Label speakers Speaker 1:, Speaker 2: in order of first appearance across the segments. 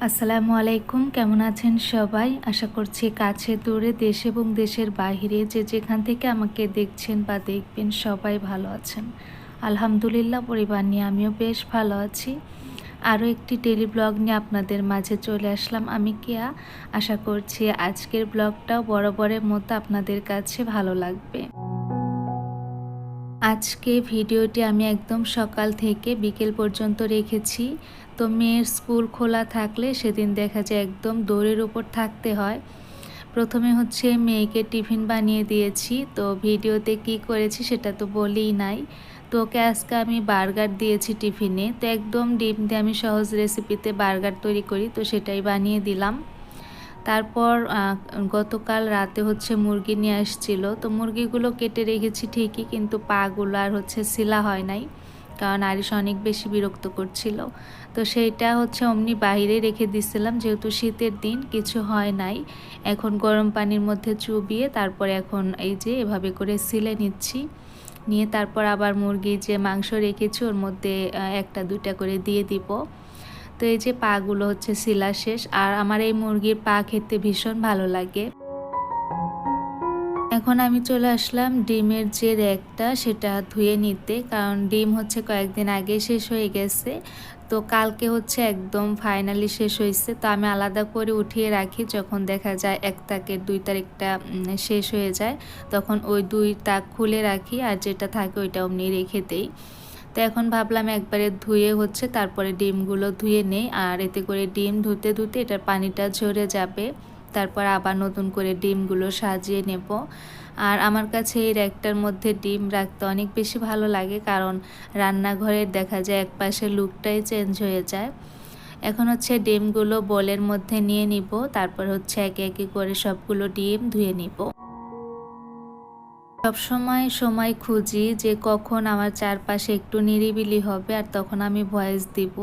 Speaker 1: আসসালামু আলাইকুম, কেমন আছেন সবাই? আশা করছি কাছে দূরে দেশ এবং দেশের বাহিরে যে যেখান থেকে আমাকে দেখছেন বা দেখবেন সবাই ভালো আছেন। আলহামদুলিল্লাহ, পরিবার নিয়ে আমিও বেশ ভালো আছি। আরও একটি টেলি ব্লগ নিয়ে আপনাদের মাঝে চলে আসলাম আমি কেয়া। আশা করছি আজকের ব্লগটাও বরাবরের মতো আপনাদের কাছে ভালো লাগবে। আজকে ভিডিওটি আমি একদম সকাল থেকে বিকেল পর্যন্ত রেখেছি। তো মেয়ের স্কুল খোলা থাকলে সেদিন দেখা যায় একদম দৌড়ের উপর থাকতে হয়। প্রথমে হচ্ছে মেয়েকে টিফিন বানিয়ে দিয়েছি। তো ভিডিওতে কি করেছি সেটা তো বলেই নাই। তো ওকে আজকে আমি বার্গার দিয়েছি টিফিনে। তো একদম ডিম দিয়ে আমি সহজ রেসিপিতে বার্গার তৈরি করি। তো সেটাই বানিয়ে দিলাম। তারপর গতকাল রাতে হচ্ছে মুরগি নিয়ে আসছিল। তো মুরগিগুলো কেটে রেখেছি ঠিকই, কিন্তু পাগুলো আর হচ্ছে শিলা হয় নাই, কারণ আরিস অনেক বেশি বিরক্ত করছিল। তো সেইটা হচ্ছে অমনি বাইরে রেখে দিছিলাম, যেহেতু শীতের দিন, কিছু হয় নাই। এখন গরম পানির মধ্যে চুবিয়ে, তারপর এখন এই যে এভাবে করে সিলে নিচ্ছি। নিয়ে তারপর আবার মুরগি যে মাংস রেখেছি, ওর মধ্যে একটা দুটা করে দিয়ে দিব। তো এই যে পাগুলো হচ্ছে শিলা শেষ, আর আমার এই মুরগির পা খেতে ভীষণ ভালো লাগে। এখন আমি চলে আসলাম ডিমের যে র্যাকটা, সেটা ধুয়ে নিতে, কারণ ডিম হচ্ছে কয়েকদিন আগে শেষ হয়ে গেছে। তো কালকে হচ্ছে একদম ফাইনালি শেষ হয়েছে, তো আমি আলাদা করে উঠিয়ে রাখি, যখন দেখা যায় এক তাকের দুই তারিখটা শেষ হয়ে যায়, তখন ওই দুই তাক খুলে রাখি, আর যেটা থাকে ওইটা অমনি রেখে দেই। তো এখন ভাবলাম একবারে ধুয়ে হচ্ছে, তারপরে ডিমগুলো ধুয়ে নেই। আর এতে করে ডিম ধুতে ধুতে এটার পানিটা ঝরে যাবে। তারপর আবার নতুন করে ডিমগুলো সাজিয়ে নেব। আর আমার কাছে এই র্যাকটার মধ্যে ডিম রাখতে অনেক বেশি ভালো লাগে, কারণ রান্নাঘরের দেখা যায় এক পাশে লুকটাই চেঞ্জ হয়ে যায়। এখন হচ্ছে ডিমগুলো বোলের মধ্যে নিয়ে নিব, তারপর হচ্ছে একে একে করে সবগুলো ডিম ধুয়ে নিব। সবসময় সময় খুঁজি যে কখন আমার চারপাশে একটু নিরিবিলি হবে আর তখন আমি ভয়েস দিব।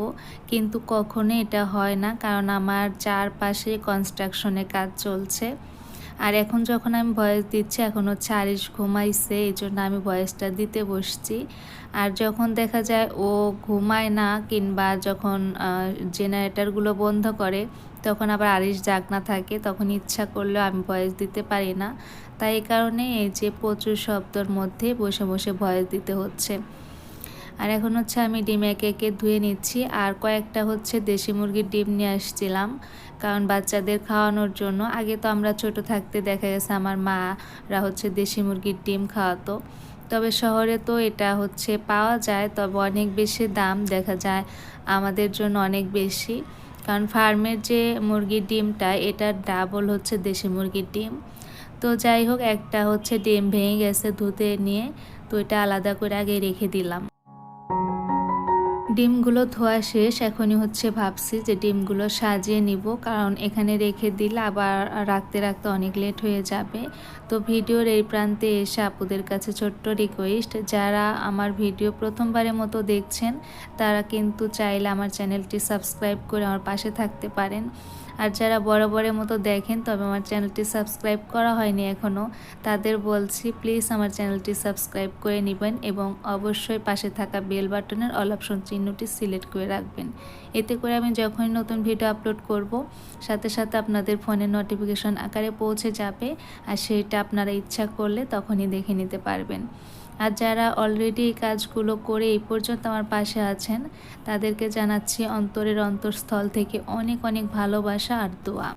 Speaker 1: কিন্তু কখনো এটা হয় না, কারণ আমার চারপাশে কনস্ট্রাকশনে কাজ চলছে। আর এখন যখন আমি ভয়েস দিচ্ছি, এখন হচ্ছে আরিশ ঘুমাইছে এই জন্য আমি ভয়েসটা দিতে বসছি। আর যখন দেখা যায় ও ঘুমায় না কিংবা যখন জেনারেটারগুলো বন্ধ করে তখন আবার আরিশ জাগনা থাকে, তখন ইচ্ছা করলেও আমি ভয়েস দিতে পারি না। তাই এই কারণে এই যে প্রচুর শব্দর মধ্যে বসে বসে ভয়েস দিতে হচ্ছে। আর এখন হচ্ছে আমি ডিম একে একে ধুয়ে নিচ্ছি। আর কয়েকটা হচ্ছে দেশি মুরগির ডিম নিয়ে আসছিলাম, কারণ বাচ্চাদের খাওয়ানোর জন্য। আগে তো আমরা ছোট থাকতে দেখা গেছে আমার মারা হচ্ছে দেশি মুরগির ডিম খাওয়াতো। তবে শহরে তো এটা হচ্ছে পাওয়া যায়, তবে অনেক বেশি দাম দেখা যায়, আমাদের জন্য অনেক বেশি। কারণ ফার্মের যে মুরগির ডিমটা এটা ডাবল হচ্ছে দেশি মুরগির ডিম। তো যাই হোক, একটা হচ্ছে ডিম ভেঙে গেছে ধুতে নিয়ে, তো এটা আলাদা করে আগে রেখে দিলাম। ডিমগুলো ধোয়া শেষ, এখনই হচ্ছে ভাবছি যে ডিমগুলো সাজিয়ে নিব, কারণ এখানে রেখে দিলে আবার রাখতে রাখতে অনেক লেট হয়ে যাবে। তো ভিডিওর এই প্রান্তে এসে আপুদের কাছে ছোট্ট রিকোয়েস্ট যারা আমার ভিডিও প্রথমবারের মতো দেখছেন, তারা কিন্তু চাইলে আমার চ্যানেলটি সাবস্ক্রাইব করে আমার পাশে থাকতে পারেন। আর যারা বরাবরের মতো দেখেন, তবে আমার চ্যানেলটি সাবস্ক্রাইব করা হয়নি এখনও তাদের বলছি প্লিজ আমার চ্যানেলটি সাবস্ক্রাইব করে নেবেন এবং অবশ্যই পাশে থাকা বেল বাটনের অল অপশন চিহ্নটি সিলেক্ট করে রাখবেন। এতে করে আমি যখনই নতুন ভিডিও আপলোড করব, সাথে সাথে আপনাদের ফোনে নোটিফিকেশন আকারে পৌঁছে যাবে, আর সেটা আপনারা ইচ্ছা করলে তখনই দেখে নিতে পারবেন। আর যারা অলরেডি এই কাজগুলো করে এই পর্যন্ত আমার পাশে আছেন, তাদেরকে জানাচ্ছি অন্তরের অন্তরস্থল থেকে অনেক অনেক ভালোবাসা আর দোয়া।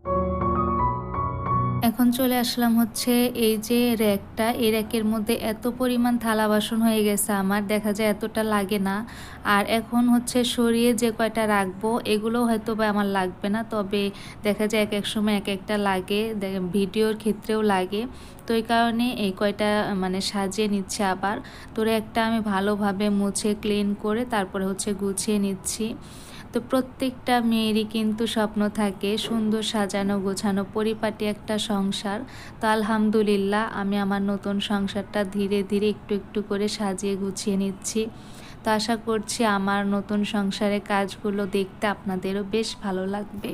Speaker 1: এখন চলে আসলাম হচ্ছে এই যে র্যাকটা। এই র্যাকের মধ্যে এত পরিমাণ থালা বাসন হয়ে গেছে আমার, দেখা যায় এতটা লাগে না। আর এখন হচ্ছে সরিয়ে যে কয়টা রাখব এগুলো হয়তো বা আমার লাগবে না, তবে দেখা যায় এক এক সময় এক একটা লাগে ভিডিওর ক্ষেত্রেও লাগে। তো এই কারণে এই কয়টা মানে সাজিয়ে নিচ্ছে আবার। তো একটা আমি ভালোভাবে মুছে, ক্লিন করে তারপরে হচ্ছে গুছিয়ে নিচ্ছি। তো প্রত্যেকটা মেয়েরই কিন্তু স্বপ্ন থাকে সুন্দর সাজানো, গোছানো, পরিপাটি একটা সংসার। তো আলহামদুলিল্লাহ, আমি আমার নতুন সংসারটা ধীরে ধীরে একটু একটু করে সাজিয়ে গুছিয়ে নিচ্ছি। তো আশা করছি আমার নতুন সংসারের কাজগুলো দেখতে আপনাদেরও বেশ ভালো লাগবে।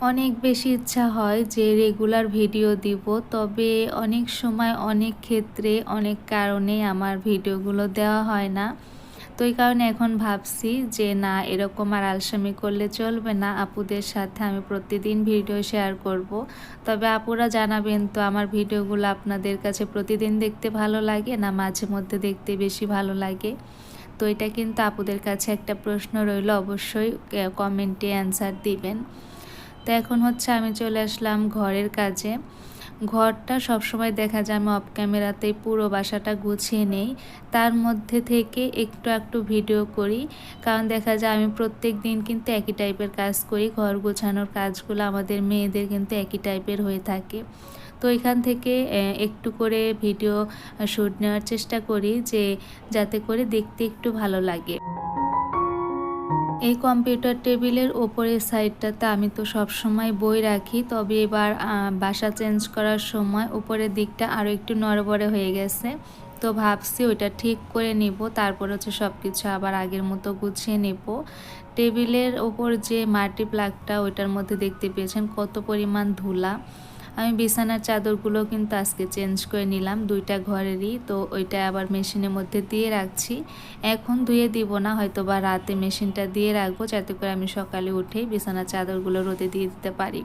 Speaker 1: অনেক বেশি ইচ্ছা হয় যে রেগুলার ভিডিও দিব, তবে অনেক সময় অনেক ক্ষেত্রে, অনেক কারণে আমার ভিডিওগুলো দেওয়া হয় না। তো এই কারণে এখন ভাবছি যে, না, এরকম আর আলসামি করলে চলবে না। আপুদের সাথে আমি প্রতিদিন ভিডিও শেয়ার করব। তবে আপুরা জানাবেন, তো আমার ভিডিওগুলো আপনাদের কাছে প্রতিদিন দেখতে ভালো লাগে না মাঝে মধ্যে দেখতে বেশি ভালো লাগে? তো এটা কিন্তু আপুদের কাছে একটা প্রশ্ন রইল, অবশ্যই কমেন্টে অ্যান্সার দিবেন। তো এখন হচ্ছে আমি চলে আসলাম ঘরের কাজে। ঘরটা সবসময় দেখা যায় আমি অফ ক্যামেরাতেই পুরো বাসাটা গুছিয়ে নেই। তার মধ্যে থেকে একটু একটু ভিডিও করি। কারণ দেখা যায় আমি প্রত্যেক দিন কিন্তু একই টাইপের কাজ করি। ঘর গোছানোর কাজগুলো আমাদের মেয়েদের কিন্তু একই টাইপের হয়ে থাকে। তো এখান থেকে একটু করে ভিডিও শ্যুট নেওয়ার চেষ্টা করি যে, যাতে করে দেখতে একটু ভালো লাগে। এই কম্পিউটার টেবিলের ওপরের সাইডটাতে আমি তো সব সময় বই রাখি, তবে এবার বাসা চেঞ্জ করার সময় উপরের দিকটা আরও একটু নড়বড়ে হয়ে গেছে। তো ভাবছি ওইটা ঠিক করে নিব, তারপর হচ্ছে সব কিছু আবার আগের মতো গুছিয়ে নেব। টেবিলের ওপর যে মাটি প্লাগটা ওইটার মধ্যে দেখতে পেয়েছেন কত পরিমাণ ধুলা। আমি বিছানার চাদরগুলো কিন্তু আজকে চেঞ্জ করে নিলাম, দুইটা ঘরেরই। তো ওইটা আবার মেশিনের মধ্যে দিয়ে রাখছি। এখন ধুয়ে দিব না হয়তো বা রাতে মেশিনটা দিয়ে রাখব, যাতে করে আমি সকালে উঠেই বিছানার চাদরগুলো রোদে দিয়ে দিতে পারি।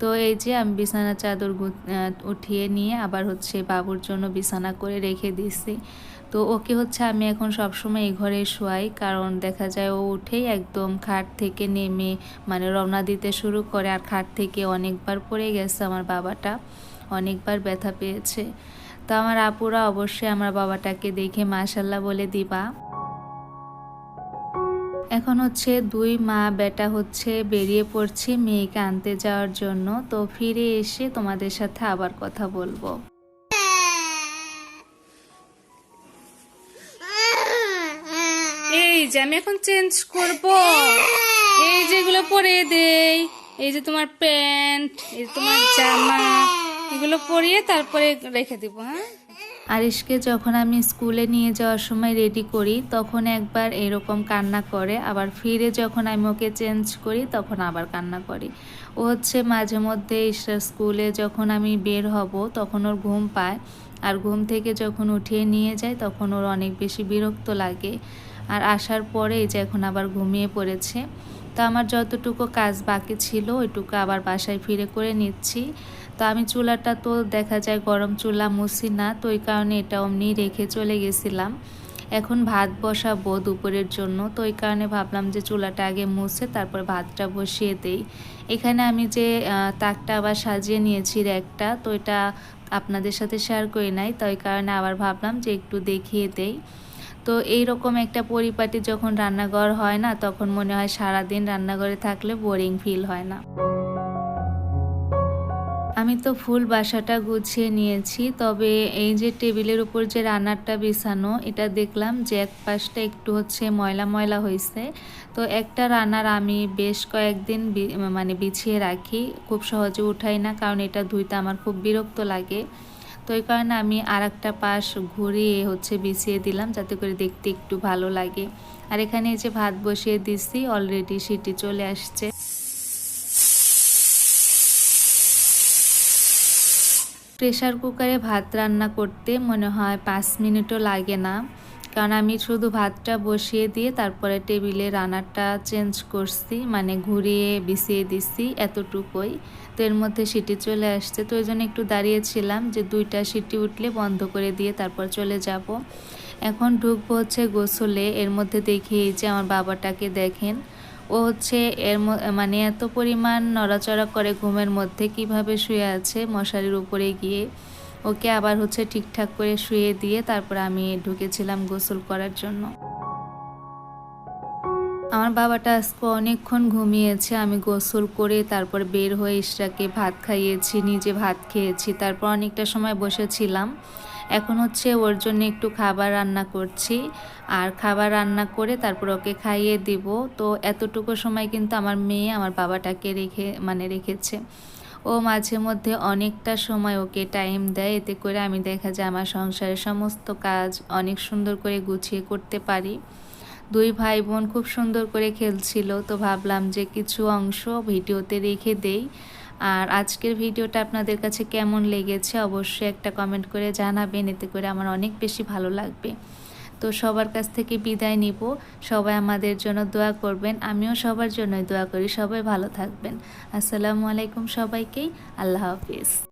Speaker 1: তো এই যে আমি বিছানার চাদর উঠিয়ে নিয়ে আবার হচ্ছে বাবুর জন্য বিছানা করে রেখে দিছি তো ওকে হচ্ছে আমি এখন সবসময় এই ঘরে শোয়াই, কারণ দেখা যায় ও উঠেই একদম খাট থেকে নেমে মানে রওনা দিতে শুরু করে আর খাট থেকে অনেকবার পড়ে গেছে আমার বাবাটা, অনেকবার ব্যথা পেয়েছে। তো আমার আপুরা অবশ্যই আমার বাবাটাকে দেখে মাশাল্লাহ বলে দিবা। এখন হচ্ছে দুই মা বেটা হচ্ছে বেরিয়ে পড়ছে মেয়েকে আনতে যাওয়ার জন্য, তো ফিরে এসে তোমাদের সাথে আবার কথা বলব।
Speaker 2: যে আমি এখন চেঞ্জ করব। এই যেগুলো পরে দেই, এই যে তোমার প্যান্ট, এই তোমার জামা, এগুলো পরিয়ে তারপরে রেখে দিব হ্যাঁ?
Speaker 1: আরিশকে যখন আমি স্কুলে নিয়ে যাওয়ার সময় রেডি করি, তখন একবার এরকম কান্না করে। আবার ফিরে যখন আমি ওকে চেঞ্জ করি, তখন আবার কান্না করি। ও হচ্ছে মাঝে মধ্যে স্কুলে যখন আমি বের হব, তখন ওর ঘুম পায়। আর ঘুম থেকে যখন উঠিয়ে নিয়ে যায়, তখন ওর অনেক বেশি বিরক্ত লাগে। আর আসার পরে এই যে এখন আবার ঘুমিয়ে পড়েছে। তো আমার যতটুকু কাজ বাকি ছিল, ওইটুকু আবার বাসায় ফিরে করে নিচ্ছি। তো আমি চুলাটা তো দেখা যায় গরম চুলা মুছি না, তো ওই কারণে এটা অমনি রেখে চলে গেছিলাম। এখন ভাত বসাবো দুপুরের জন্য, তো ওই কারণে ভাবলাম যে চুলাটা আগে মুছে তারপর ভাতটা বসিয়ে দেই। এখানে আমি যে তাকটা আবার সাজিয়ে নিয়েছি র্যাকটা, তো এটা আপনাদের সাথে শেয়ার করি নাই, তো ওই কারণে আবার ভাবলাম যে একটু দেখিয়ে দেই। তো এই রকম একটা পরিপাটি যখন রান্নাঘর হয় না, তখন মনে হয় সারাদিন রান্নাঘরে থাকলে বোরিং ফিল হয় না। আমি তো ফুল বাসাটা গুছিয়ে নিয়েছি, তবে এই যে টেবিলের উপর যে রান্নারটা বিছানো, এটা দেখলাম যে এক পাশটা একটু হচ্ছে ময়লা ময়লা হয়েছে তো একটা রান্নার আমি বেশ কয়েকদিন মানে বিছিয়ে রাখি, খুব সহজে উঠাই না, কারণ এটা ধুইতে আমার খুব বিরক্ত লাগে। তো এই কারণে আমি আর একটা পাশ ঘুরিয়ে হচ্ছে বিছিয়ে দিলাম, যাতে করে দেখতে একটু ভালো লাগে। আর এখানে যে ভাত বসিয়ে দিছি অলরেডি সেটি চলে আসছে। প্রেশার কুকারে ভাত রান্না করতে মনে হয় পাঁচ মিনিটও লাগে না। কারণ আমি শুধু ভাতটা বসিয়ে দিয়ে তারপরে টেবিলে রান্নাটা চেঞ্জ করছি মানে ঘুরিয়ে বিছিয়ে দিছি এতটুকুই। তো এর মধ্যে সিটি চলে আসছে। তো ওই জন্য একটু দাঁড়িয়েছিলাম যে দুইটা সিটি উঠলে বন্ধ করে দিয়ে তারপর চলে যাব। এখন ঢুকবো হচ্ছে গোসলে। এর মধ্যে দেখি যে আমার বাবাটাকে দেখেন। ও হচ্ছে এর মানে এত পরিমাণ নড়াচড়া করে ঘুমের মধ্যে কীভাবে শুয়ে আছে মশারির উপরে গিয়ে। ওকে আবার হচ্ছে ঠিকঠাক করে শুয়ে দিয়ে তারপর আমি ঢুকেছিলাম গোসল করার জন্য। আমার বাবাটা আজকে অনেকক্ষণ ঘুমিয়েছে, আমি গোসল করে তারপর বের হয়ে ইশরাকে ভাত খাইয়েছি, নিজে ভাত খেয়েছি, তারপর অনেকটা সময় বসেছিলাম। এখন হচ্ছে ওর জন্য একটু খাবার রান্না করছি আর খাবার রান্না করে তারপর ওকে খাইয়ে দিব। তো এতটুকু সময় কিন্তু আমার মেয়ে আমার বাবাটাকে রেখে মানে রেখেছে। ও মাঝে মধ্যে অনেকটা সময় ওকে টাইম দেয়। এতে করে আমি দেখা যায় আমার সংসারের সমস্ত কাজ অনেক সুন্দর করে গুছিয়ে করতে পারি। দুই ভাই বোন খুব সুন্দর করে খেলছিল, তো ভাবলাম যে কিছু অংশ ভিডিওতে রেখে দেই। আর আজকের ভিডিওটা আপনাদের কাছে কেমন লেগেছে অবশ্যই একটা কমেন্ট করে জানাবেন, এতে করে আমার অনেক বেশি ভালো লাগবে। তো সবার কাছ থেকে বিদায় নিব। সবাই আমাদের জন্য দোয়া করবেন। আমিও সবার জন্যই দোয়া করি। সবাই ভালো থাকবেন। আসসালামু আলাইকুম সবাইকেই। আল্লাহ হাফিজ।